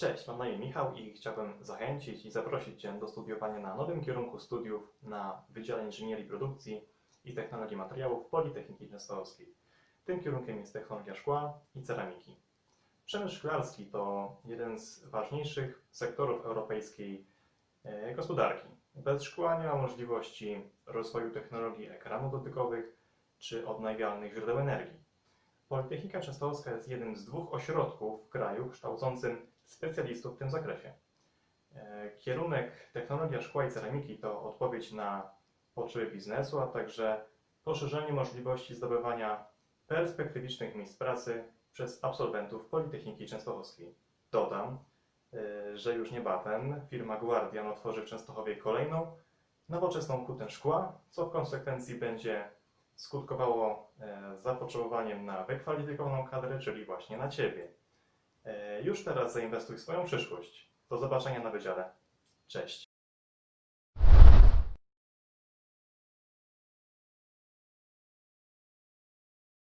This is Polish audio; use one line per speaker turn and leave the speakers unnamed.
Cześć, mam na imię Michał i chciałbym zachęcić i zaprosić Cię do studiowania na nowym kierunku studiów na Wydziale Inżynierii Produkcji i Technologii Materiałów Politechniki Częstochowskiej. Tym kierunkiem jest technologia szkła i ceramiki. Przemysł szklarski to jeden z ważniejszych sektorów europejskiej e, gospodarki. Bez szkła nie ma możliwości rozwoju technologii ekranów dotykowych czy odnawialnych źródeł energii. Politechnika Częstochowska jest jednym z dwóch ośrodków w kraju kształcącym specjalistów w tym zakresie. E, Kierunek technologia szkła i ceramiki to odpowiedź na potrzeby biznesu, a także poszerzenie możliwości zdobywania perspektywicznych miejsc pracy przez absolwentów Politechniki Częstochowskiej. Dodam, e, że już niebawem firma Guardian otworzy w Częstochowie kolejną nowoczesną hutę szkła, co w konsekwencji będzie skutkowało e, zapotrzebowaniem na wykwalifikowaną kadrę, czyli właśnie na Ciebie. E, Już teraz zainwestuj w swoją przyszłość. Do zobaczenia na wydziale. Cześć.